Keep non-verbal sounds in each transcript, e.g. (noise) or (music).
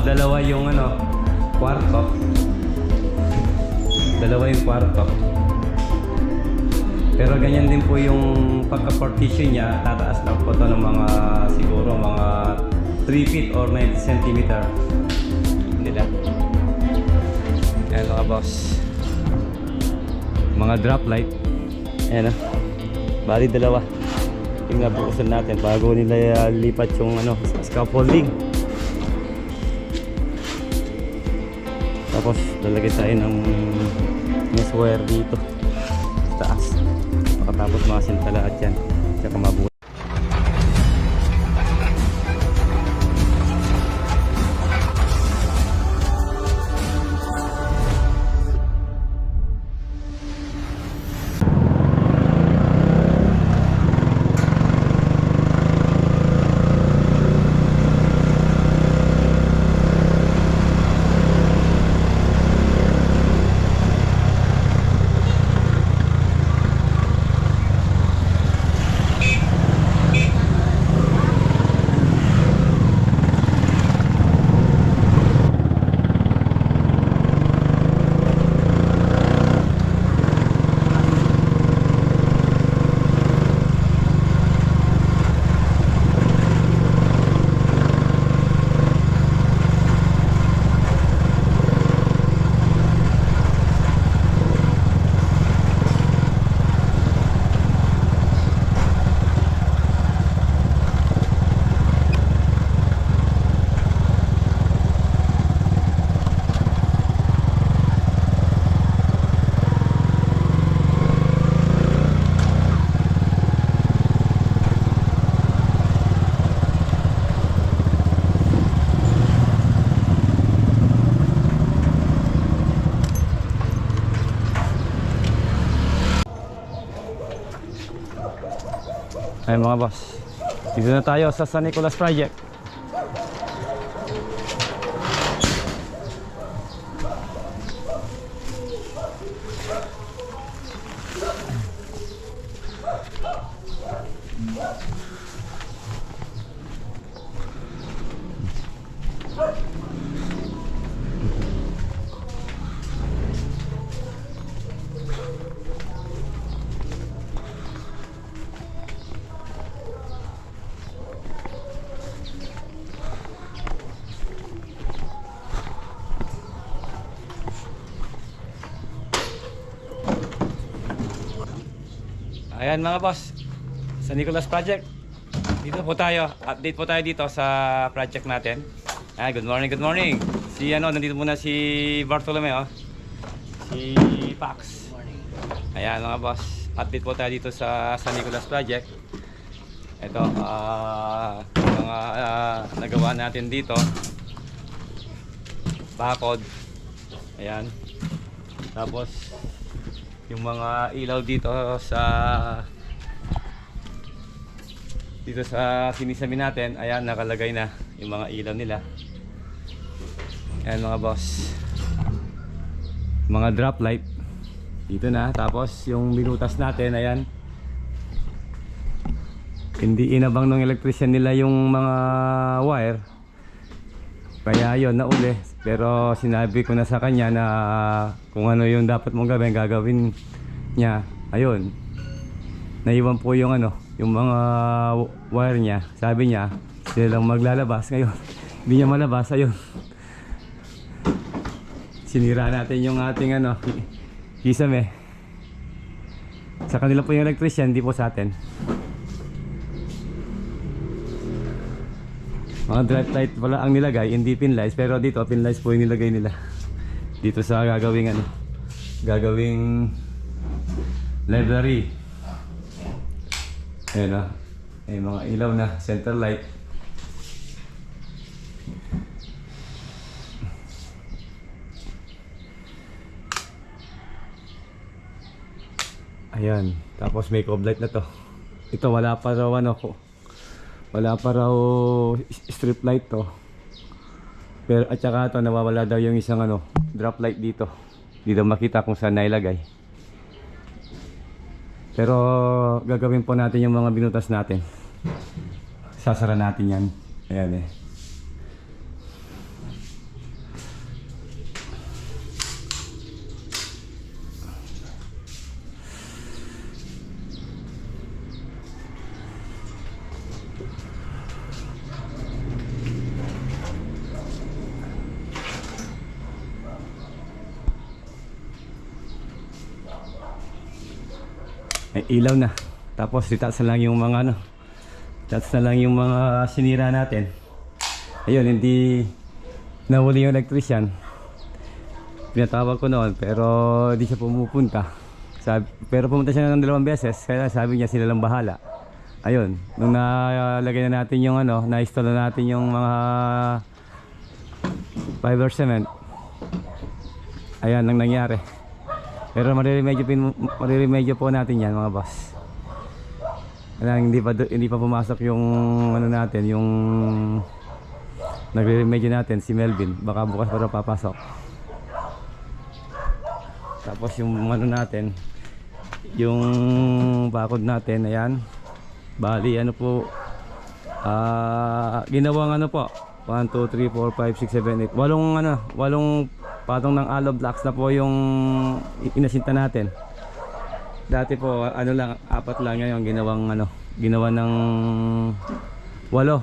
dalawa yung ano, kwarto. Dalawa yung kwarto. Pero ganyan din po yung pagka-partition niya, tataas lang po to ng mga siguro mga 3 feet or 90 centimeter. Hindi lang. Ayan mga boss. Mga drop light. Ayan o. Bali dalawa. Yung nabukusan natin bago nila uh, lipat yung ano, scaffolding. Tapos lalagay tayo ng mesh wire dito taas. Pagkatapos mga sintalaat yan. Tsaka mabuhay. Ay mga boss. Dito na tayo sa San Nicolas Project. Ayan mga boss. San Nicolas Project. Dito po tayo. Update po tayo dito sa project natin. Ay, good morning, good morning. Si ano, nandito muna si Bartolomeo. Si Pax. Ayan mga boss. Update po tayo dito sa San Nicolas Project. Ito, ah, mga ah, nagawa natin dito. Bakod. Ayan. Tapos, yung mga ilaw dito sa dito sa sinisami natin ayan nakalagay na yung mga ilaw nila. Ayan mga boss. Mga drop light. Dito na. Tapos yung binutas natin ayan. Hindi inabang ng electrician nila yung mga wire. Kaya yun nauli pero sinabi ko na sa kanya na kung ano yung dapat mong gawin gagawin niya. Ayun. Naiwan po yung ano yung mga wire niya. Sabi niya sila lang maglalabas ngayon. (laughs) Hindi niya malabas ayun. Sinira natin yung ating ano ki- kisame sa kanila po yung electrician hindi po sa atin Mga drive light pala ang nilagay, hindi pin lights, pero dito pin lights po yung nilagay nila. Dito sa gagawing ano, gagawing library. Ayan ah. May mga ilaw na, center light. Ayan, tapos may cob light na to. Ito wala pa raw ano ko. Wala pa raw strip light to. Pero at saka to nawawala daw yung isang ano, drop light dito. Dito makita kung saan nailagay. Pero gagawin po natin yung mga binutas natin. Sasara natin yan. Ayan eh. Ilaw na. Tapos itaas na lang yung mga ano. Itaas na lang yung mga sinira natin. Ayun, hindi nahuli yung electrician. Pinatawag ko noon pero hindi siya pumupunta. Sabi, pero pumunta siya ng dalawang beses kaya sabi niya sila lang bahala. Ayun, nung nalagay na natin yung ano, na-install na natin yung mga fiber cement. Ayan ang nangyari. Pero mariremedyo, pin, mariremedyo po natin yan mga boss. Kaya hindi pa, hindi pa pumasok yung ano natin, yung nagre-remedyo natin si Melvin. Baka bukas pa raw papasok. Tapos yung ano natin, yung bakod natin, ayan. Bali, ano po, ah ginawang ano po, 1, 2, 3, 4, 5, 6, 7, 8. Walong ano, walong patong ng aloe blocks na po yung inasinta natin. Dati po, ano lang, apat lang yung ginawang ano, ginawa ng walo.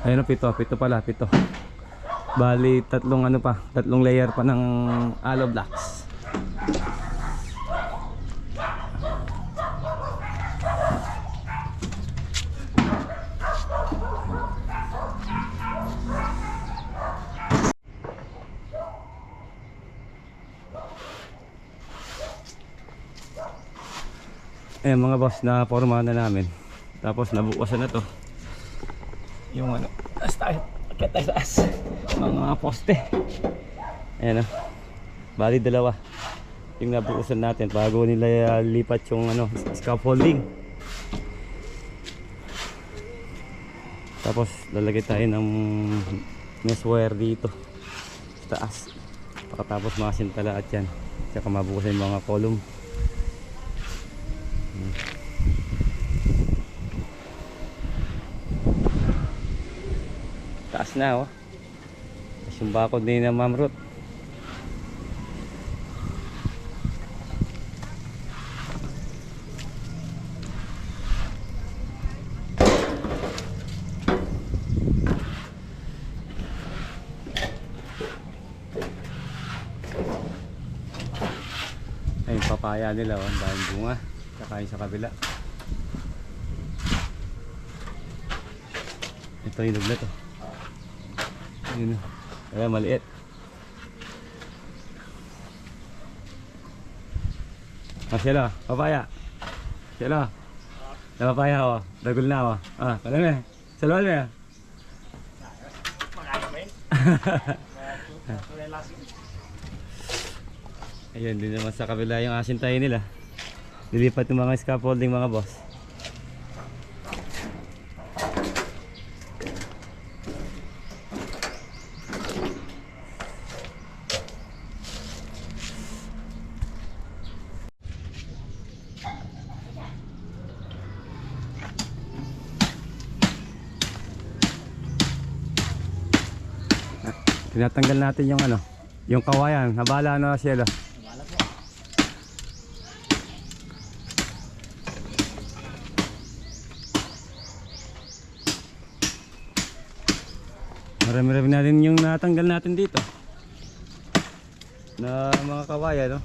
Ayun pito, pito pala, pito. Bali, tatlong ano pa, tatlong layer pa ng aloe blocks. Eh mga boss na forma na namin. Tapos nabukasan na to. Yung ano, taas tayo. Mga poste. Ayan o. Bali dalawa. Yung nabukasan natin bago nila uh, lipat yung ano, scaffolding. Tapos lalagay tayo ng mesh dito. Taas. Pagkatapos makasinta lahat yan. Tsaka mabukasan yung mga column. Taas na oh. Tapos yung bakod ni na Ma'am Ruth. Ay, yung papaya nila oh, ang daming bunga. Yung sa kabila. Ito yung na to. Yun. Kaya maliit. Ah, sila. Papaya. Sila. Na papaya oh. Dagol na oh. Ah, pala na. Salwal na. (laughs) Ayun, din naman sa kabila yung asin tayo nila. Lilipat yung mga scaffolding mga boss. Tinatanggal natin yung ano, yung kawayan. Nabala na siya. Marami-rami na yung natanggal natin dito. Na mga kawayan, no?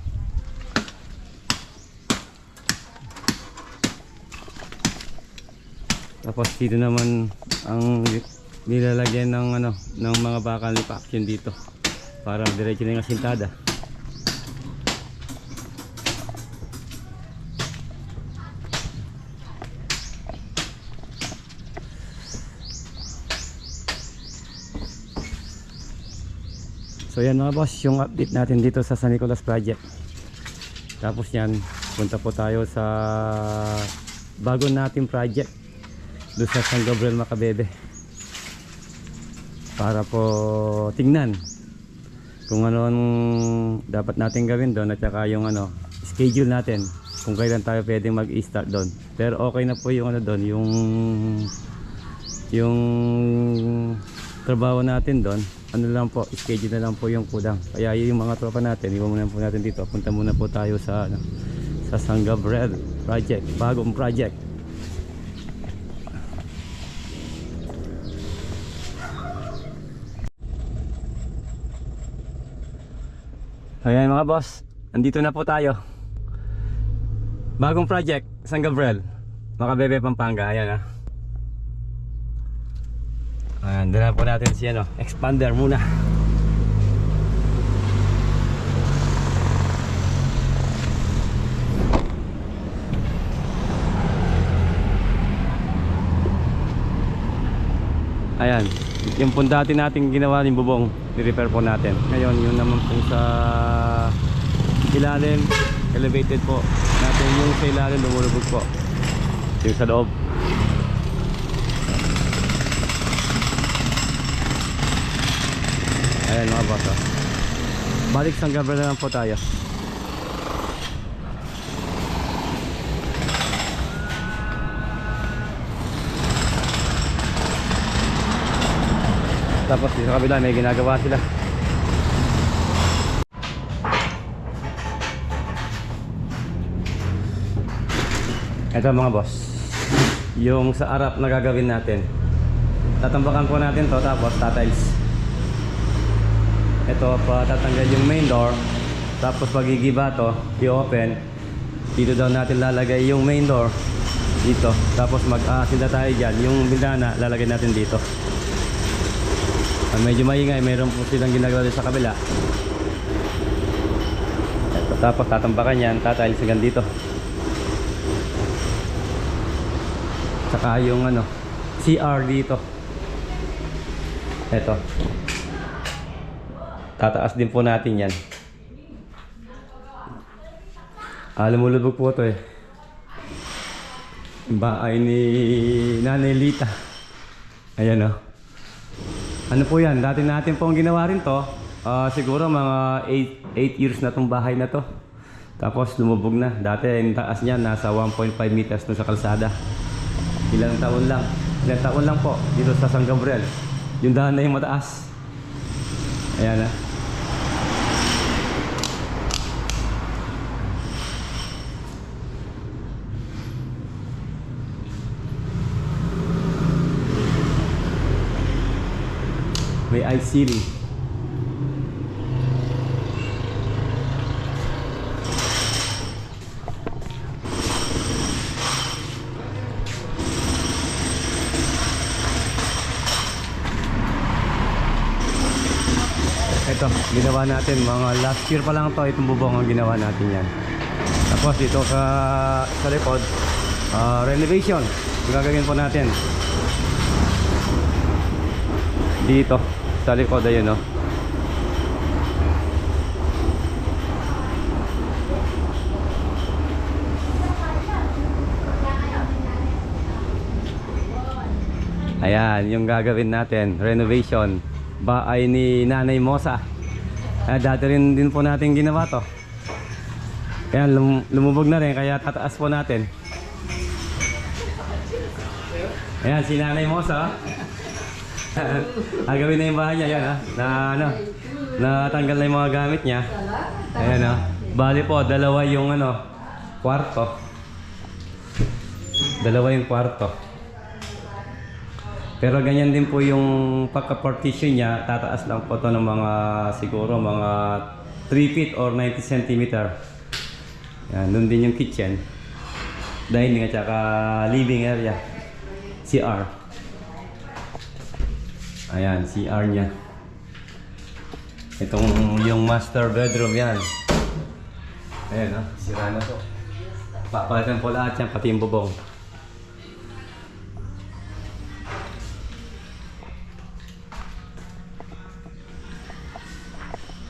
Tapos dito naman ang nilalagyan ng ano ng mga bakal ni Paction dito para diretso na yung asintada. So yan mga boss, yung update natin dito sa San Nicolas Project. Tapos yan, punta po tayo sa bago nating project doon sa San Gabriel Macabebe para po tingnan kung ano ang dapat natin gawin doon at saka yung ano schedule natin kung kailan tayo pwedeng mag-start doon. Pero okay na po yung ano doon, yung yung trabaho natin doon. Ano lang po, schedule na lang po yung kulang. Kaya yung mga tropa natin, iwan muna po natin dito. Punta muna po tayo sa ano, sa San Gabriel project, bagong project. Ayan mga boss, andito na po tayo. Bagong project, San Gabriel. Makabebe Pampanga, ayan ah. Ayan, dala po natin si ano, expander muna. Ayan, yung po dati nating ginawa yung bubong, ni-repair po natin. Ngayon, yun naman po sa ilalim, elevated po natin yung sa ilalim lumulubog po. Yung sa loob. Ayan mga boss oh. Balik sa Gabriel na lang po tayo. Tapos dito sa kabila may ginagawa sila. Ito mga boss. Yung sa arap na gagawin natin. Tatambakan po natin to tapos tatiles. Ito pa tatanggal yung main door. Tapos pagigiba to, i-open. Dito daw natin lalagay yung main door. Dito. Tapos mag-aasin na tayo dyan. Yung bintana lalagay natin dito. Ah, medyo maingay, mayroon po silang ginagawa sa kabila. Ito, tapos tatambakan yan, tatiles hanggang dito. Saka yung ano, CR dito. Ito. Tataas din po natin yan. Ah, lumulubog po ito eh. Bahay ni Nanay Lita. Ayan oh. Ano po yan? Dati natin pong ginawa rin to. Ah, siguro mga 8 years na tong bahay na to. Tapos lumubog na. Dati yung taas niya nasa 1.5 meters na sa kalsada. Ilang taon lang. Ilang taon lang po dito sa San Gabriel. Yung daan na yung mataas. Ayan ah. May ceiling. Ito, ginawa natin. Mga last year pa lang to itong bubong ang ginawa natin yan. Tapos dito sa, sa likod, ah, renovation. Gagawin po natin. Dito, sa likod, ayun oh. Ayan, yung gagawin natin, renovation. Bahay ni Nanay Mosa. Ah, dati rin din po natin ginawa to. Kaya lum lumubog na rin, kaya tataas po natin. Ayan, si Nanay Mosa. (laughs) Agawin na yung bahay niya, yan ha. Na ano, natanggal na yung mga gamit niya. Ayan ha. Bali po, dalawa yung ano, kwarto. Dalawa yung kwarto. Pero ganyan din po yung pagka-partition niya, tataas lang po to ng mga siguro mga 3 feet or 90 centimeter. Yan, doon din yung kitchen. Dining at saka living area. CR. Ayan, CR niya. Itong yung master bedroom yan. Ayan, oh, sira na to. Papalitan po lahat yan, pati yung bubong.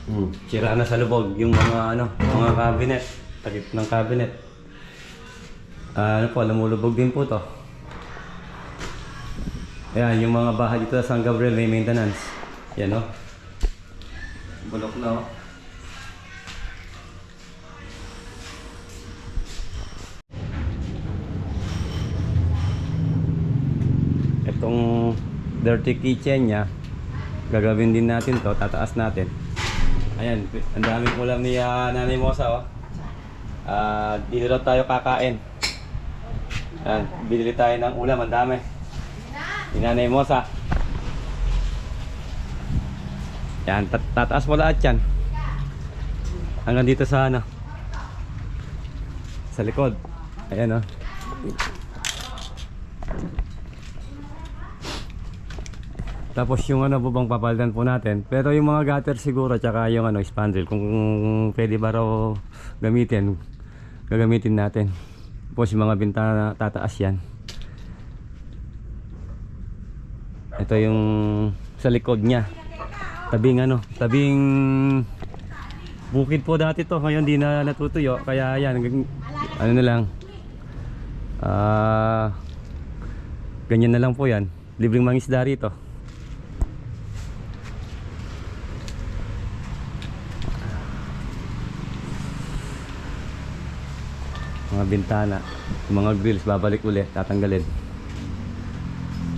Hmm, sira na sa lubog yung mga ano, mga cabinet, takip ng cabinet. Ah, ano po, lumulubog din po to. Ayan, yung mga bahay dito sa San Gabriel may maintenance. Yan o. No? Bulok na o. Itong dirty kitchen niya, gagawin din natin to, tataas natin. Ayan, ang daming ulam ni uh, Nanay Mosa o. Oh. Uh, dito tayo kakain. Ayan, binili tayo ng ulam, ang dami. Ni Nanay Mosa. Yan, tat- tataas mo lahat yan. Hanggang dito sa ano. Sa likod. Ayan oh. Tapos yung ano po bang papalitan po natin. Pero yung mga gutter siguro tsaka yung ano spandrel kung pwede ba raw gamitin, gagamitin natin. Tapos yung mga bintana tataas yan. Ito yung sa likod niya. Tabing ano, tabing bukid po dati to. Ngayon di na natutuyo. Kaya yan, ano na lang. Ah, ganyan na lang po yan. Libreng mangisda rito. mga bintana, mga grills babalik uli, tatanggalin.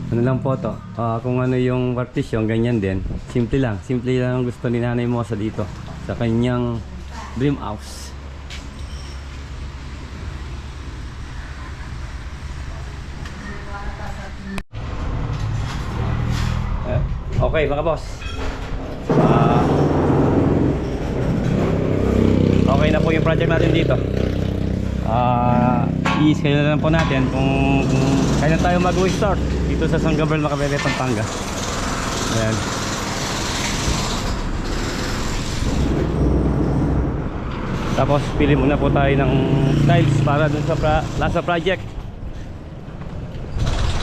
Ano lang po to, ah, kung ano yung partition, ganyan din. Simple lang, simple lang ang gusto ni Nanay Mosa dito sa kanyang dream house. Eh, Okay mga boss. Ah, okay na po yung project natin dito. Ah, i-schedule na lang po natin kung, kung kailan tayo mag-start dito sa San Gabriel Macabebe, Pampanga. Ayan. Tapos pili muna po tayo ng tiles para dun sa pra lasa project.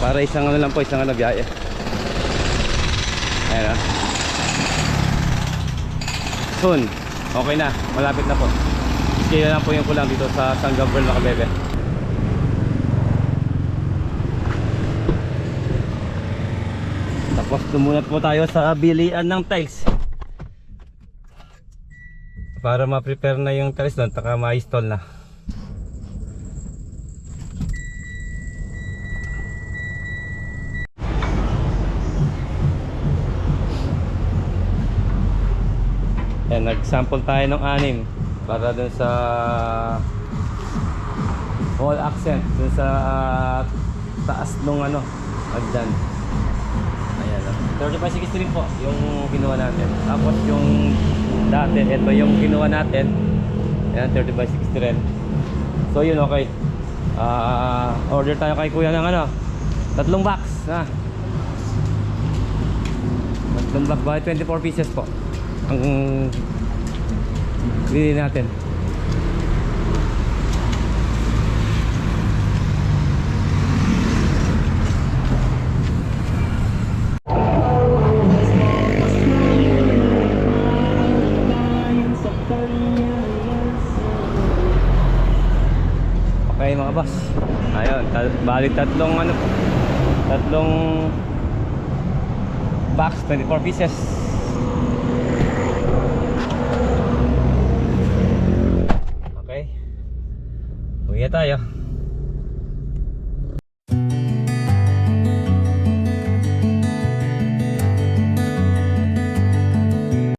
Para isang ano lang po, isang ano biyahe. Ayan ah. Soon. Okay na. Malapit na po. Kaya lang po yung kulang dito sa San Gabriel Macabebe. Pasto muna po tayo sa bilian ng tiles. Para ma-prepare na yung tiles doon, taka ma-install na. Yan, nag-sample tayo ng anim para dun sa all accent dun sa uh, taas nung ano, agdan. 3560 rin po yung kinuha natin. Tapos yung dati, ito yung kinuha natin. Ayan, 3560 rin. So yun, okay. Uh, order tayo kay kuya ng ano, tatlong box. Ha? Tatlong box, bali 24 pieces po. Ang binili natin. Bali tatlong ano. Tatlong box 24 pieces.